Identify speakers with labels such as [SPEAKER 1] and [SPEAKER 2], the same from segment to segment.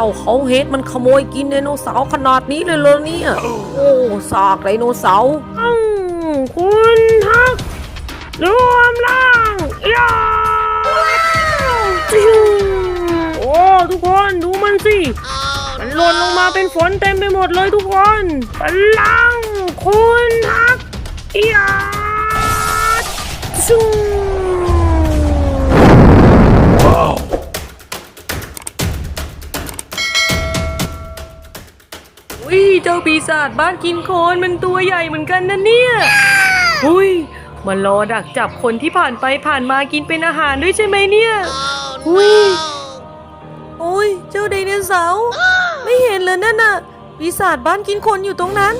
[SPEAKER 1] จ้าเขาเฮดมันขโมยกินไดโนเสาร์ขนาดนี้เลยเลยเนี่ย โอ้ซากไดโนเสาร์อ้าวคุณฮักรวมร่างยาจิ้วโอ้ทุกคนดูมันสิ มันหล่นลงมาเป็นฝนเต็มไปหมดเลยทุกคนพลังคุณฮักยาชู ปีศาจบ้านกินโคลนมันตัวใหญ่เหมือนกันนะเนี่ยหุยมันรอดักจับคนที่ผ่านไปผ่านมากินเป็นอาหารด้วยใช่ไหมเนี่ยหุยโอ้ยเจ้าไดโนเสาร์ไม่เห็นเลยนั่นน่ะปีศาจบ้านกินคนอยู่ตรงนั้น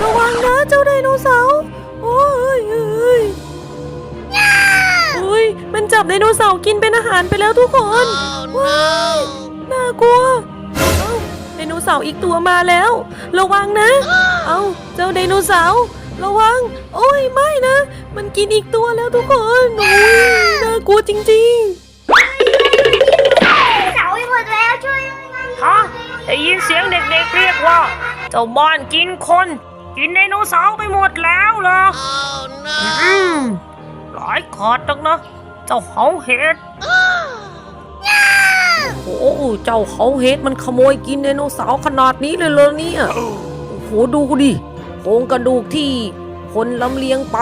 [SPEAKER 1] ระวังนะเจ้าไดโนเสาร์โอ้ยเอ้ยโอ้ยมันจับไดโนเสาร์กินเป็นอาหารไปแล้วทุกคนว้ายน่ากลัวเอ้าได โนเสาร์อีกตัวมาแล้ว ระวังนะ เอ้าเจ้าไดโนเสาร์ระวัง โอ้ยไม่นะ มันกินอีกตัวแล้วทุกคนโอ้ยน่ากลัวจริง
[SPEAKER 2] เสาไปหมดแล้วช่วยยังไง
[SPEAKER 1] ๆฮะได้ยินเสียงเด็กๆเรียกว่า เจ้าบ้านกินคน กินไดโนเสาร์ไปหมดแล้วเหรอ อืมหลายขอดจังนะ เจ้าเขาเห็ด โอ้โหเจ้าเขาเฮดมันขโมยกินไดโนเสาร์ขนาดนี้เลยเลยเนี่ยโอ้โหดูดิโครงกระดูกที่คนลำเลียงไป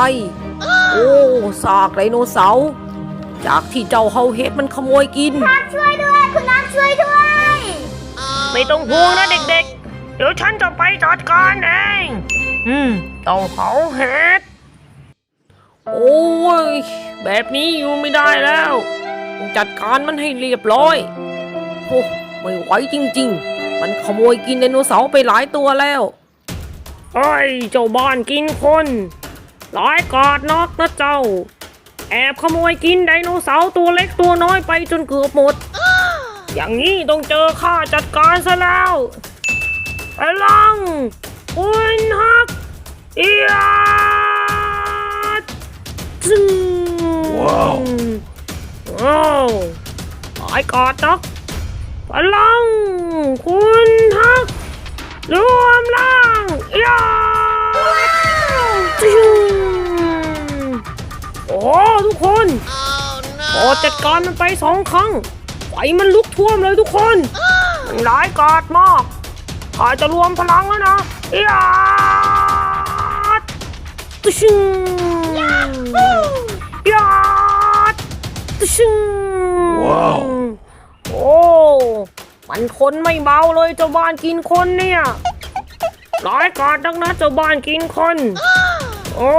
[SPEAKER 1] โอ้ซากไดโนเสาร์จากที่เจ้าเฮาเฮดมันขโมยกิน
[SPEAKER 2] น้ำช่วยด้วยคุณน้ำช่วยด้วย
[SPEAKER 1] ไม่ต้องห่วงนะเด็กๆ เดี๋ยวฉันจะไปจัดการเอง อืมเจ้าเฮาเฮดโอ้ย แบบนี้อยู่ไม่ได้แล้วต้องจัดการมันให้เรียบร้อย โอ้ไม่ไหวจริง ๆ มันขโมยกินไดโนเสาร์ไปหลายตัวแล้วเฮ้ยเจ้าบ้านกินคนหลายกอดนอกนะเจ้า แอบขโมยกินไดโนเสาร์ตัวเล็กตัวน้อยไปจนเกือบหมด อย่างนี้ต้องเจอข้าจัดการซะแล้วพลังคุณฮักเอียดซึงว้าวโอ้หายกอดนักพ ลัง คุณฮัก รวมร่างเอียดซึงโอ้ทุกคนพอจัดการมันไปสองครั้งไฟมันลุกท่วมเลยทุกคนมันร้ายกาจมากข้าจะรวมพลังแล้วนะยาดตุชิงยาดตุชิงว้าวโอ้ มันคนไม่เบาเลยเจ้าบ้านกินคนเนี่ยร้ายกาจนักนะเจ้าบ้านกินคน โอ้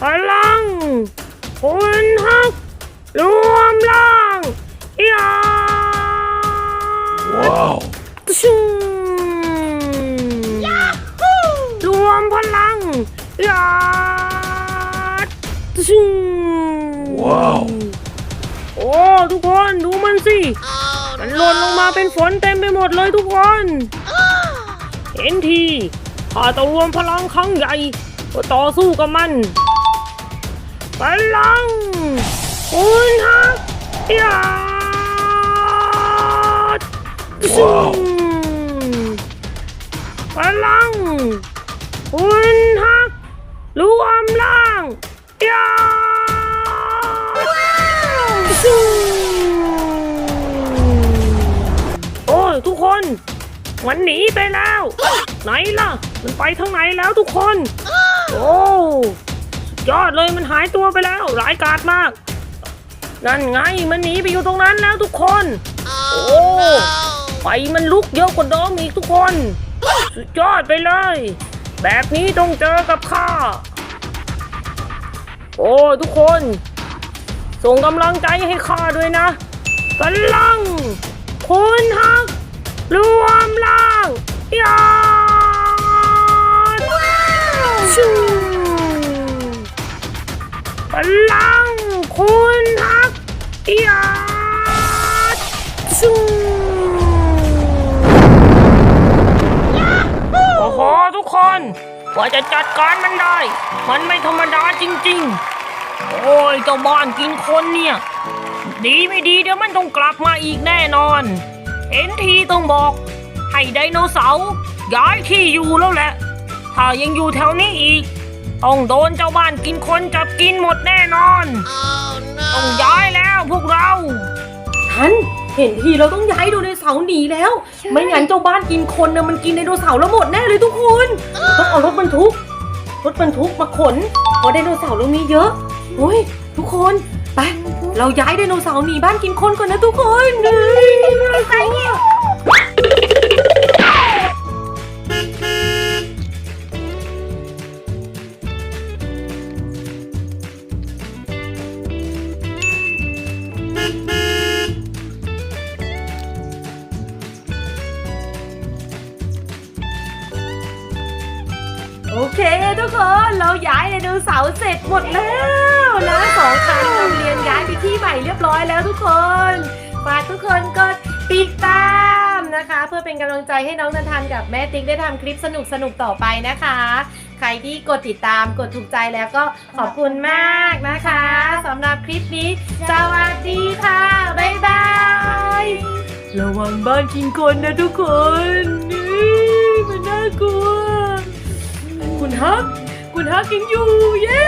[SPEAKER 1] พลังคุณฮักรวมร่างยาว้าวชิงรวมพลังยาชิงว้าว โอ้ ทุกคนดูมันสิมัน หล่นลงมาเป็นฝนเต็มไปหมดเลยทุกคน เห็นทีข้าต้องรวมพลังครั้งใหญ่เพื่อต่อสู้กับมันพลังคุณฮักยาดว้าวพลังคุณฮักรวม มันหนีไปแล้ว ไหนล่ะ มันไปทางไหนแล้วทุกคน โอ้ยอดเลยมันหายตัวไปแล้วหลายกาดมาก นั่นไงมันหนีไปอยู่ตรงนั้นแล้วทุกคน โอ้ไฟมันลุกเยอะกว่าดิมอีกทุกคน สุดยอดไปเลย แบบนี้ต้องเจอกับข้า โอ้ทุกคน ส่งกำลังใจให้ข้าด้วยนะพลัง กว่าจะจัดการมันได้ มันไม่ธรรมดาจริงๆ โอ้ยเจ้าบ้านกินคนเนี่ย ดีไม่ดีเดี๋ยวมันต้องกลับมาอีกแน่นอน เห็นทีต้องบอก ให้ไดโนเสาร์ย้ายที่อยู่แล้วแหละ ถ้ายังอยู่แถวนี้อีก ต้องโดนเจ้าบ้านกินคนจับกินหมดแน่นอนต้องย้ายแล้วพวกเรา
[SPEAKER 3] ทัน เห็นทีเราต้องย้ายไดโนเสาร์หนีแล้ว ไม่งั้นเจ้าบ้านกินคนนะมันกินไดโนเสาร์แล้วหมดแน่เลยทุกคนต้องเอารถบรรทุกรถบรรทุกมาขนเพราะไดโนเสาร์เรามีเยอะโอ้ยทุกคนไปเราย้ายไดโนเสาร์หนีบ้านกินคนก่อนนะทุกคนไปเนี่ย โอเคทุกคนเราย้ายไดโนเสาร์เสร็จหมดแล้วนะสองคันโรงเรียนย้ายไปที่ใหม่เรียบร้อยแล้วทุกคนฝากทุกคนก็ติดตามนะคะ เพื่อเป็นกำลังใจให้น้องนันทันกับแม่ติ๊กได้ทำคลิปสนุกสนุกต่อไปนะคะ ใครที่กดติดตามกดถูกใจแล้วก็ขอบคุณมากนะคะสำหรับคลิปนี้ สวัสดีค่ะ บ๊ายบาย ระวังบ้านกินคนนะทุกคน นี่มันน่ากลัว คุณฮัก คุณฮักยังอยู่ เย้